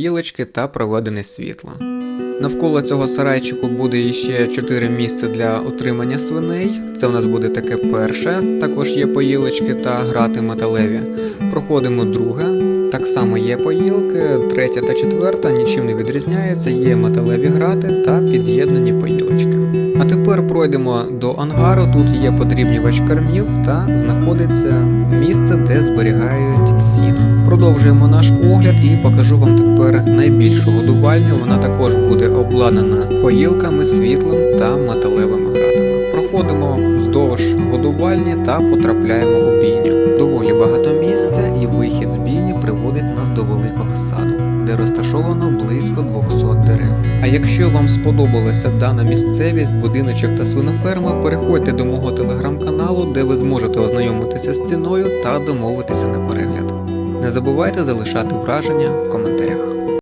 гілочки та проведене світло. Навколо цього сарайчику буде іще 4 місця для утримання свиней. Це у нас буде таке перше, також є поїлочки та грати металеві. Проходимо друге, так само є поїлки, третя та четверта нічим не відрізняються, є металеві грати та під'єднані поїлочки. А тепер пройдемо до ангару. Тут є подрібнювач кормів та знаходиться місце, де зберігають. Продовжуємо наш огляд і покажу вам тепер найбільшу годувальню. Вона також буде обладнана поїлками, світлом та металевими гратами. Проходимо вздовж годувальні та потрапляємо у бійню. Доволі багато місця, і вихід з бійні приводить нас до великого саду, де розташовано близько 200 дерев. А якщо вам сподобалася дана місцевість, будиночок та свиноферма, переходьте до мого телеграм-каналу, де ви зможете ознайомитися з ціною та домовитися на перегляд. Не забувайте залишати враження в коментарях.